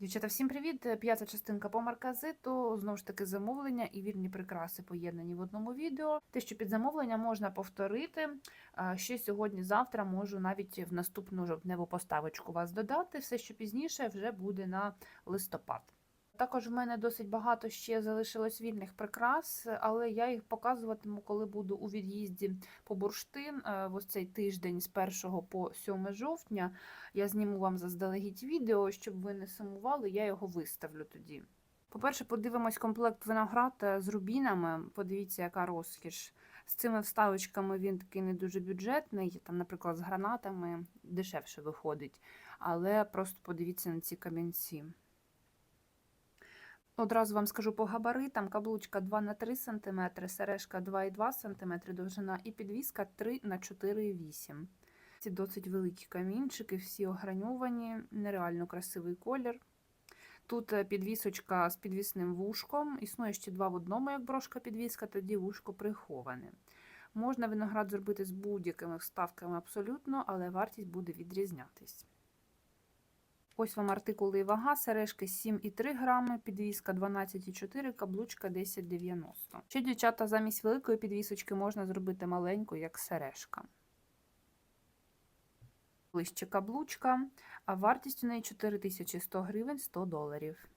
Дівчата, всім привіт! П'ята частинка по марказиту. Знову ж таки, замовлення і вільні прикраси поєднані в одному відео. Те, що під замовлення можна повторити. Ще сьогодні-завтра можу навіть в наступну жовтневу поставочку вас додати. Все, що пізніше, вже буде на листопад. Також в мене досить багато ще залишилось вільних прикрас, але я їх показуватиму, коли буду у від'їзді по бурштин. Е, ось цей тиждень з 1 по 7 жовтня. Я зніму вам заздалегідь відео, щоб ви не сумували, я його виставлю тоді. По-перше, подивимось комплект виноград е, з рубінами. Подивіться, яка розкіш. З цими вставочками він такий не дуже бюджетний, там, наприклад, з гранатами дешевше виходить. Але просто подивіться на ці камінці. Одразу вам скажу по габаритам: каблучка 2 на 3 см, сережка 2,2 см довжина і підвіска 3 на 4,8 Ці досить великі камінчики, всі ограньовані, нереально красивий колір. Тут е, підвісочка з підвісним вушком. Існує ще два в одному, як брошка підвіска, тоді вушко приховане. Можна виноград зробити з будь-якими вставками абсолютно, але вартість буде відрізнятись. Ось вам артикули і вага, сережки 7,3 грами, підвіска 12,4, каблучка 10,90. Ще, дівчата, замість великої підвісочки можна зробити маленьку, як сережка. Ближче каблучка, а вартість у неї 4100 гривень 100 доларів.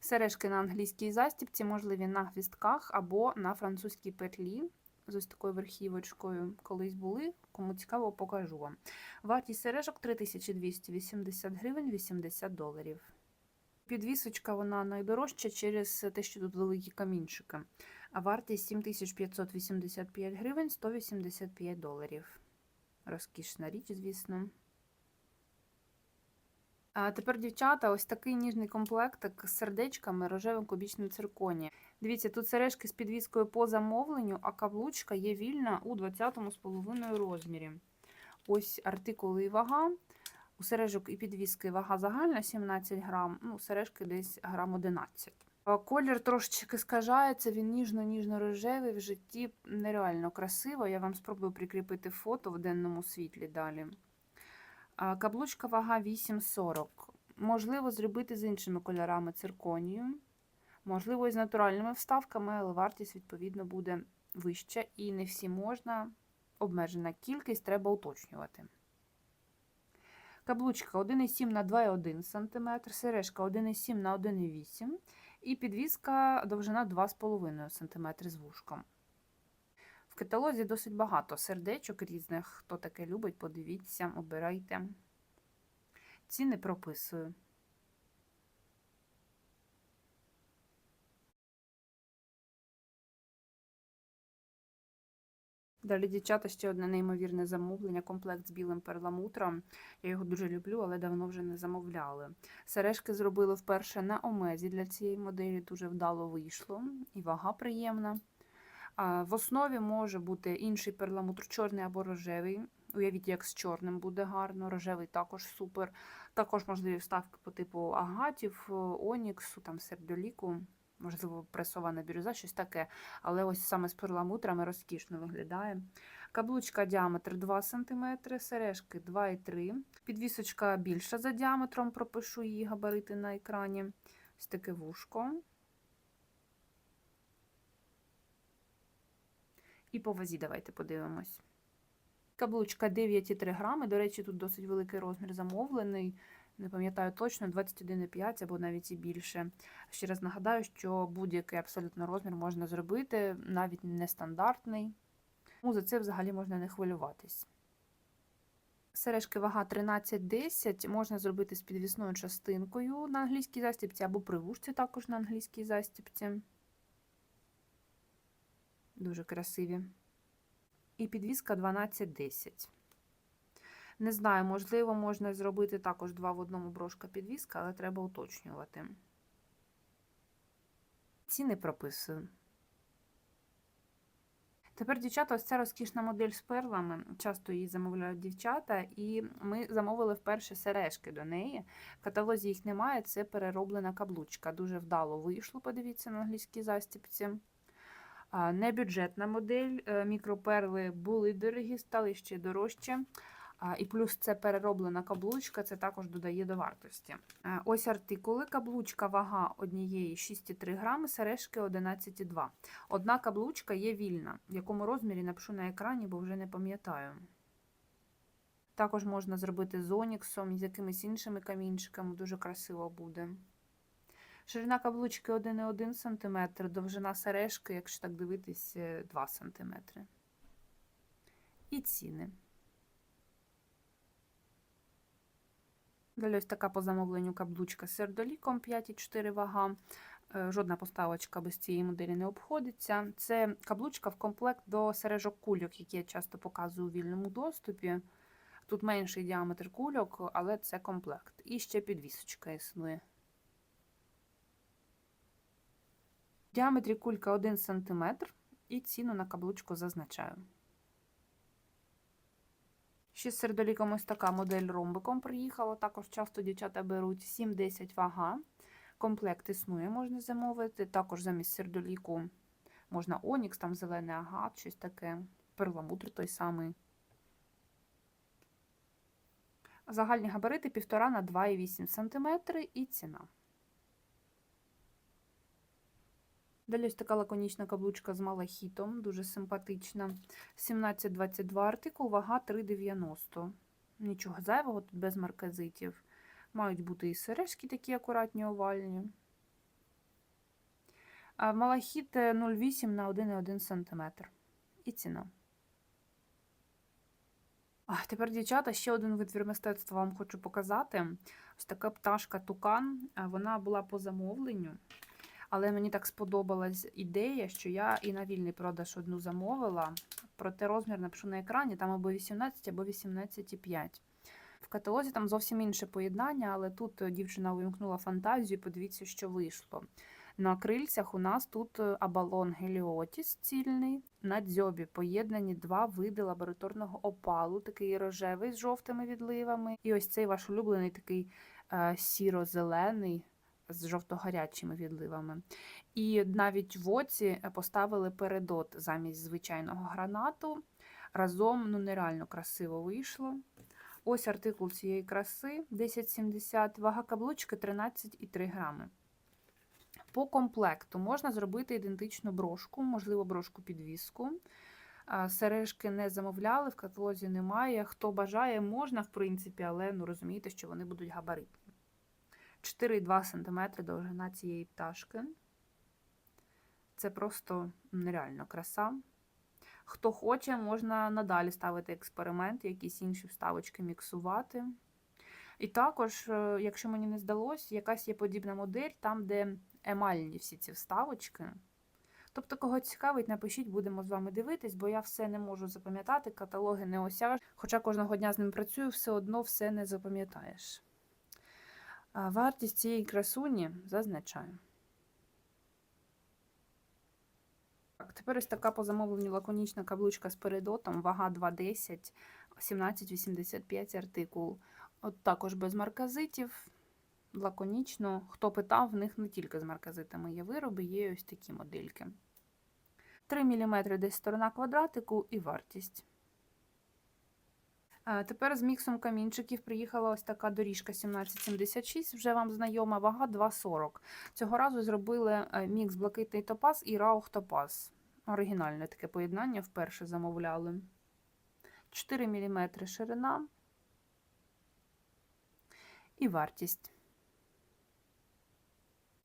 Сережки на англійській застіпці можливі на гвістках або на французькій петлі з ось такою верхівочкою. Колись були, кому цікаво, покажу вам. Вартість сережок 3280 гривень 80 доларів. Підвісочка вона найдорожча через те, що тут великі камінчики. А вартість 7585 гривень 185 доларів. Розкішна річ, звісно. Тепер, дівчата, ось такий ніжний комплектик з сердечками рожевим кубічним цирконі. Дивіться, тут сережки з підвіскою по замовленню, а каблучка є вільна у 20,5 розмірі. Ось артикули і вага. У сережок і підвіски вага загальна 17 грам, ну, сережки десь грам 11. А Колір трошечки скажається, він ніжно-ніжно-рожевий, в житті нереально красиво. Я вам спробую прикріпити фото в денному світлі далі. Каблучка вага 8,40. Можливо, зробити з іншими кольорами цирконію. Можливо, і з натуральними вставками, але вартість, відповідно, буде вища. І не всі можна. Обмежена кількість треба уточнювати. Каблучка 1,7 на 2,1 см, сережка 1,7 на 1,8 і підвіска довжина 2,5 см з вушком. В каталозі досить багато сердечок різних. Хто таке любить, подивіться, обирайте. Ціни прописую. Далі, дівчата, ще одне неймовірне замовлення, комплект з білим перламутром. Я його дуже люблю, але давно вже не замовляли. Сережки зробили вперше на омезі для цієї моделі, дуже вдало вийшло, і вага приємна. В основі може бути інший перламутр, чорний або рожевий. Уявіть, як з чорним буде гарно, рожевий також супер. Також можливі вставки по типу агатів, оніксу, там сердоліку можливо, пресована бірюза, щось таке. Але ось саме з перламутрами розкішно виглядає. Каблучка діаметр 2 см, сережки 2,3 Підвісочка більша за діаметром, пропишу її габарити на екрані. Ось таке вушко. І по вазі давайте подивимось. Каблучка 9,3 грами. До речі, тут досить великий розмір замовлений не пам'ятаю точно, 21,5 або навіть і більше. Ще раз нагадаю, що будь-який абсолютно розмір можна зробити, навіть нестандартний. Тому за це взагалі можна не хвилюватись. Сережки вага 13,10 можна зробити з підвісною частинкою на англійській застіпці, або при вушці також на англійській застіпці. Дуже красиві. І підвіска 12,10. Не знаю, можливо, можна зробити також два в одному брошка підвіска, але треба уточнювати. Ціни прописую. Тепер, дівчата, ось ця розкішна модель з перлами. Часто її замовляють дівчата, і ми замовили вперше сережки до неї. В каталозі їх немає, це перероблена каблучка. Дуже вдало вийшло, подивіться на англійській застіпці. Небюджетна модель, е, мікроперли були дорогі, стали ще дорожче. І плюс це перероблена каблучка, це також додає до вартості. Е, Ось артикули. Каблучка вага однієї 6,3 грами, сережки 11,2. Одна каблучка є вільна. В якому розмірі напишу на екрані, бо вже не пам'ятаю. Також можна зробити з оніксом, з якимись іншими камінчиками, дуже красиво буде. Ширина каблучки 1,1 см, довжина сережки, якщо так дивитись, е, 2 см. І ціни. Далі ось така по замовленню каблучка з сердоліком 5,4 вага. Е, Жодна поставочка без цієї моделі не обходиться. Це каблучка в комплект до сережок кульок, які я часто показую у вільному доступі. Тут менший діаметр кульок, але це комплект. І ще підвісочка існує. Діаметрі кулька 1 см і ціну на каблучку зазначаю. Ще з сердоліком ось така модель ромбиком приїхала. Також часто дівчата беруть 7-10 вага. Комплект існує, можна замовити. Також замість сердоліку можна онікс, там зелений агат, щось таке, перламутр той самий. Загальні габарити 1,5 на 2,8 см і ціна. Далі ось така лаконічна каблучка з малахітом, дуже симпатична. 1722 артикул, вага 3,90. Нічого зайвого, тут без марказитів. Мають бути і сережки такі акуратні овальні. А малахіт 0,8 на 1,1 см. І ціна. А, тепер, дівчата, ще один витвір мистецтва вам хочу показати. Ось така пташка тукан. Вона була по замовленню. Але мені так сподобалась ідея, що я і на вільний продаж одну замовила. Проте розмір напишу на екрані, там або 18, або 18,5. В каталозі там зовсім інше поєднання, але тут дівчина увімкнула фантазію, подивіться, що вийшло. На крильцях у нас тут абалон геліотіс цільний, на дзьобі поєднані два види лабораторного опалу, такий рожевий з жовтими відливами. І ось цей ваш улюблений такий е, сіро-зелений з жовто-гарячими відливами. І навіть в оці поставили передот замість звичайного гранату. Разом ну, нереально красиво вийшло. Ось артикул цієї краси 1070, вага каблучки 13,3 грами. По комплекту можна зробити ідентичну брошку, можливо, брошку підвіску. Сережки не замовляли, в каталозі немає. Хто бажає, можна, в принципі, але ну, розумієте, що вони будуть габаритні. 4,2 см довжина цієї пташки. Це просто нереально краса. Хто хоче, можна надалі ставити експеримент, якісь інші вставочки міксувати. І також, е, якщо мені не здалося, якась є подібна модель, там, де емальні всі ці вставочки. Тобто, кого цікавить, напишіть, будемо з вами дивитись, бо я все не можу запам'ятати, каталоги не осяж. Хоча кожного дня з ним працюю, все одно все не запам'ятаєш. Вартість цієї красуні зазначаю. Так, Тепер ось така по замовленню лаконічна каблучка з передотом, вага 2,10, 17,85 артикул. От також без марказитів. Лаконічно. Хто питав, в них не тільки з марказитами є вироби, є ось такі модельки. 3 мм десь сторона квадратику і вартість. Тепер з міксом камінчиків приїхала ось така доріжка 1776, вже вам знайома, вага 2,40. Цього разу зробили е, мікс блакитний топаз і раух топаз. Оригінальне таке поєднання вперше замовляли. 4 мм ширина і вартість.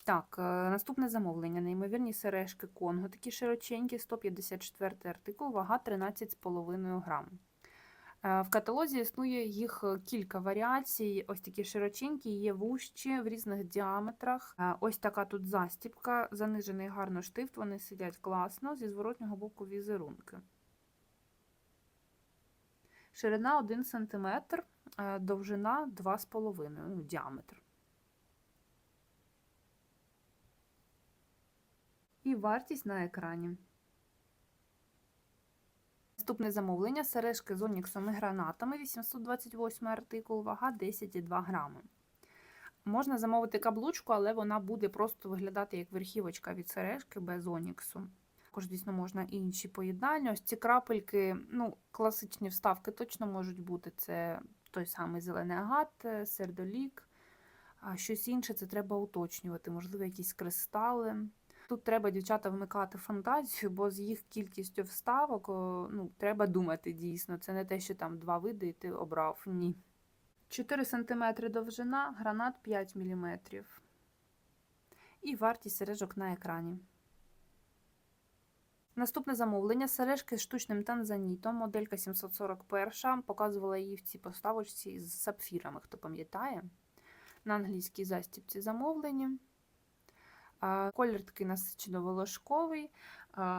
Так, е, наступне замовлення. Неймовірні сережки Конго. Такі широченькі, 154 артикул, вага 13,5 грам. Е, в каталозі існує їх кілька варіацій. Ось такі широченькі, є вущі в різних діаметрах. Е, ось така тут застіпка, занижений гарно штифт, вони сидять класно, зі зворотнього боку візерунки. Ширина 1 см, е, довжина 2,5 ну, діаметр. І вартість на екрані. Наступне замовлення сережки з оніксом і гранатами, 828 артикул, вага 10,2 грами. Можна замовити каблучку, але вона буде просто виглядати як верхівочка від сережки без оніксу. Також, дійсно, можна і інші поєднання. Ось ці крапельки, ну, класичні вставки точно можуть бути. Це той самий зелений агат, е, сердолік. А щось інше це треба уточнювати, можливо, якісь кристали. Тут треба, дівчата, вмикати фантазію, бо з їх кількістю вставок ну, треба думати дійсно. Це не те, що там два види і ти обрав. Ні. 4 см довжина, гранат 5 мм. І вартість сережок на екрані. Наступне замовлення сережки з штучним танзанітом, моделька 741. Показувала її в цій поставочці з сапфірами, хто пам'ятає. На англійській застібці замовлені. Колір такий насичено-волошковий.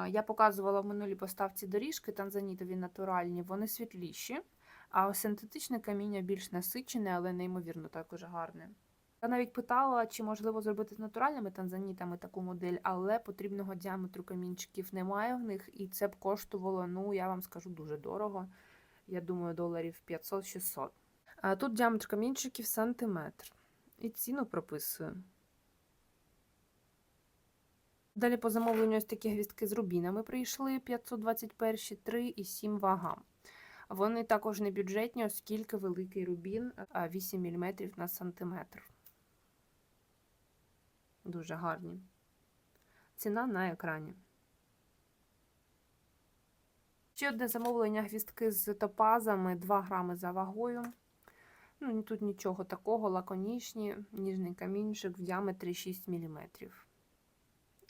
Я показувала в минулій поставці доріжки танзанітові натуральні, вони світліші, а синтетичне каміння більш насичене, але неймовірно також гарне. Я навіть питала, чи можливо зробити з натуральними танзанітами таку модель, але потрібного діаметру камінчиків немає в них, і це б коштувало, ну я вам скажу, дуже дорого. Я думаю, доларів 500-600. А тут діаметр камінчиків сантиметр. І ціну прописую. Далі по замовленню ось такі гвіздки з рубінами прийшли 521, 3 і 7 вага. Вони також не бюджетні, оскільки великий рубін 8 мм на сантиметр. Дуже гарні. Ціна на екрані. Ще одне замовлення гвіздки з топазами 2 грами за вагою. Ну, тут нічого такого, лаконічні, ніжний камінчик в діаметрі 6 мм.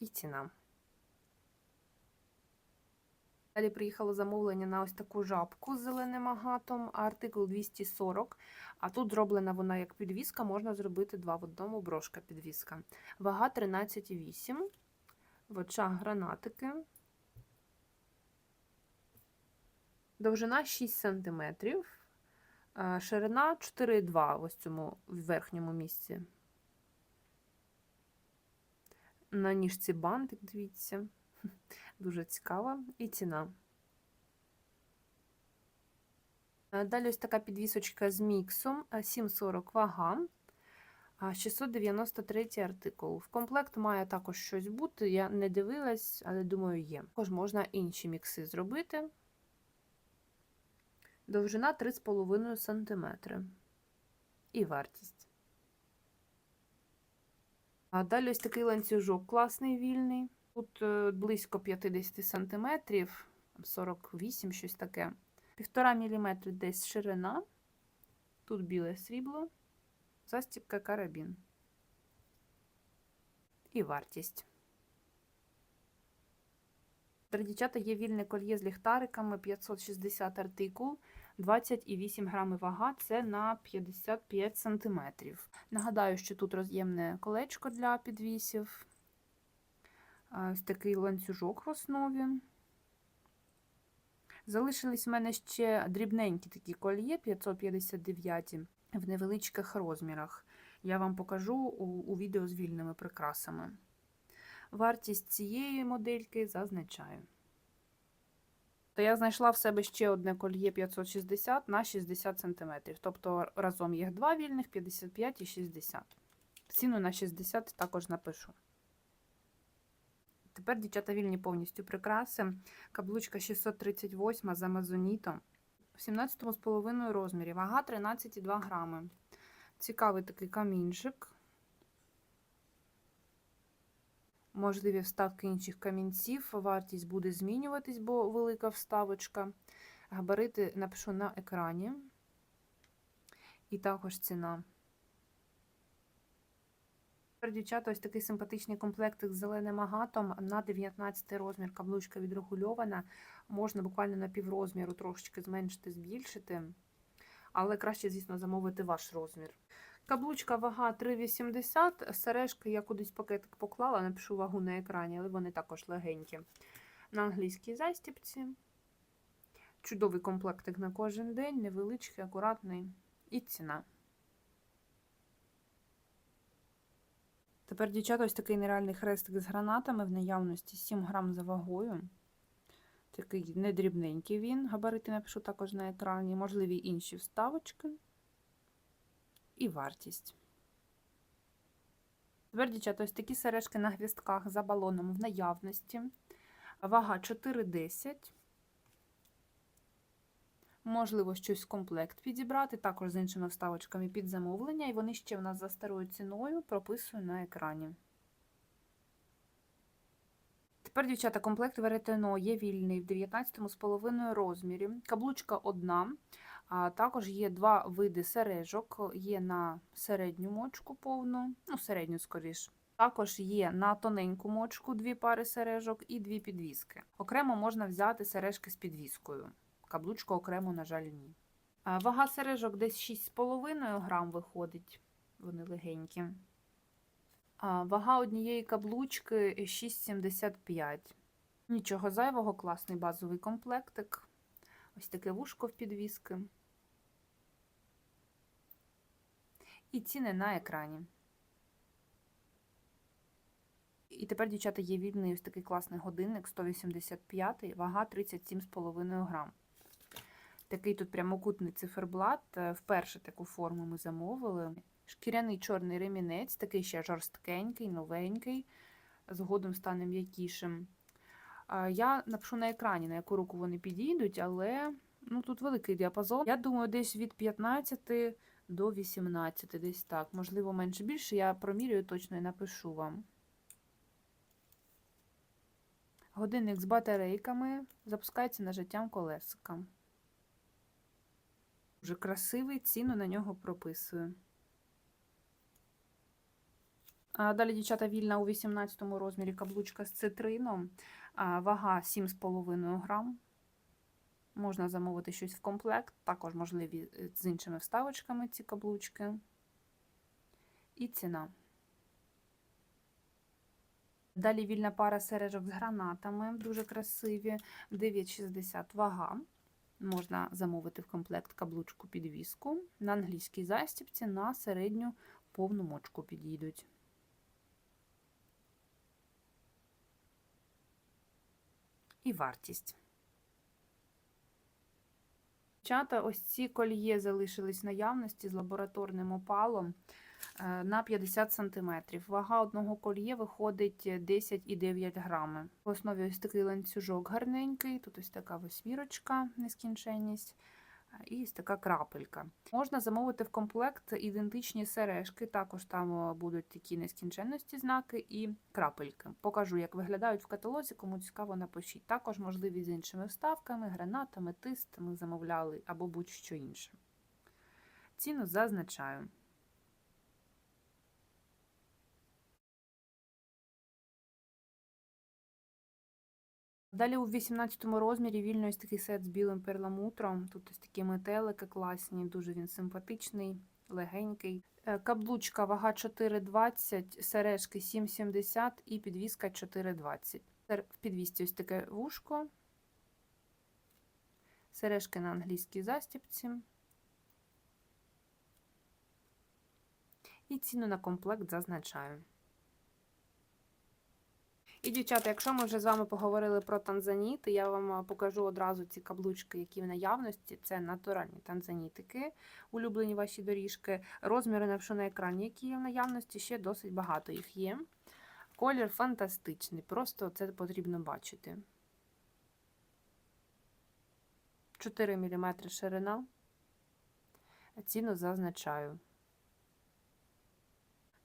І ціна. Далі приїхало замовлення на ось таку жабку з зеленим агатом, артикул 240. А тут зроблена вона як підвіска, можна зробити два в одному брошка підвіска. Вага 13,8. В очах гранатики. Довжина 6 см. Ширина 4,2 в цьому верхньому місці. На ніжці бантик, дивіться. Дуже цікава і ціна. Далі ось така підвісочка з міксом 7,40 вага, 693 артикул. В комплект має також щось бути. Я не дивилась, але думаю, є. Також можна інші мікси зробити. Довжина 3,5 см. І вартість. А далі ось такий ланцюжок класний вільний. Тут е, близько 50 см, 48 щось таке. 1,5 мм десь ширина. Тут біле срібло, застібка карабін. І вартість. Для дівчата є вільне кольє з ліхтариками 560 артикул, 20,8 грами вага це на 55 см. Нагадаю, що тут роз'ємне колечко для підвісів. Ось такий ланцюжок в основі. Залишились в мене ще дрібненькі такі кольє 559 в невеличких розмірах. Я вам покажу у, у відео з вільними прикрасами. Вартість цієї модельки зазначаю. То я знайшла в себе ще одне кольє 560 на 60 см. Тобто разом їх два вільних 55 і 60 Ціну на 60 також напишу. Тепер, дівчата, вільні повністю прикраси. Каблучка 638 з амазонітом. В 17,5 розмірі. Вага 13,2 грами. Цікавий такий камінчик. Можливі вставки інших камінців. Вартість буде змінюватись, бо велика вставочка. Габарити напишу на екрані. І також ціна. Дівчата, ось такий симпатичний комплектик з зеленим агатом на 19 розмір. Каблучка відрегульована. Можна буквально на піврозміру трошечки зменшити, збільшити. Але краще, звісно, замовити ваш розмір. Каблучка вага 3,80. Сережки я кудись пакетик поклала, напишу вагу на екрані, але вони також легенькі. На англійській застіпці. Чудовий комплектик на кожен день, невеличкий, акуратний і ціна. Тепер, дівчата, ось такий нереальний хрестик з гранатами в наявності 7 грам за вагою. Такий недрібненький він. Габарити напишу також на екрані, можливі інші вставочки і вартість. Тепер, дівчата, ось такі сережки на гвістках за балоном в наявності. Вага 4,10. Можливо, щось комплект підібрати, також з іншими вставочками під замовлення, і вони ще в нас за старою ціною прописую на екрані. Тепер, дівчата, комплект веретено є вільний в 19,5 розмірі. Каблучка одна. А також є два види сережок. Є на середню мочку повну, ну, середню скоріш. Також є на тоненьку мочку дві пари сережок і дві підвіски. Окремо можна взяти сережки з підвіскою. Каблучка окремо, на жаль, ні. Вага сережок десь 6,5 грам виходить. Вони легенькі. Вага однієї каблучки 6,75. Нічого зайвого, класний базовий комплектик. Ось таке вушко в підвіски. І ціни на екрані. І тепер, дівчата, є вільний ось такий класний годинник 185, вага 37,5 грам. Такий тут прямокутний циферблат. е, Вперше таку форму ми замовили. Шкіряний чорний ремінець, такий ще жорсткенький, новенький, згодом стане м'якішим. Я напишу на екрані, на яку руку вони підійдуть, але ну, тут великий діапазон. Я думаю, десь від 15 до 18, десь так. Можливо, менше більше. Я промірюю точно і напишу вам. Годинник з батарейками запускається нажаттям колесика. Дуже красивий, ціну на нього прописую. А Далі, дівчата, вільна у 18 розмірі каблучка з цитрином. Вага 7,5 грам. Можна замовити щось в комплект, також можливі е, з іншими вставочками ці каблучки. І ціна. Далі вільна пара сережок з гранатами, дуже красиві, 9,60 вага. Можна замовити в комплект каблучку підвіску. На англійській застібці на середню повну мочку підійдуть. І вартість. Дівчата, ось ці кольє залишились в наявності з лабораторним опалом е, на 50 см. Вага одного кольє виходить 10,9 грами. В основі ось такий ланцюжок гарненький, тут ось така восьмірочка, нескінченність. І ось така крапелька. Можна замовити в комплект ідентичні сережки, також там е, будуть такі нескінченності знаки і крапельки. Покажу, як виглядають в каталозі, кому цікаво, напишіть. Також можливі з іншими вставками, гранатами, тистами замовляли або будь-що інше. Ціну зазначаю. Далі у 18 розмірі вільно ось такий сет з білим перламутром. Тут ось такі метелики класні, дуже він симпатичний, легенький. Е, Каблучка вага 4,20, сережки 7,70 і підвіска 4,20. В підвісці ось таке вушко. Сережки на англійській застіпці. І ціну на комплект зазначаю. І, дівчата, якщо ми вже з вами поговорили про танзаніти, я вам покажу одразу ці каблучки, які в наявності. Це натуральні танзанітики, улюблені ваші доріжки. Розміри напишу на екрані, які є в наявності, ще досить багато їх є. Колір фантастичний, просто це потрібно бачити. 4 мм ширина. Ціну зазначаю.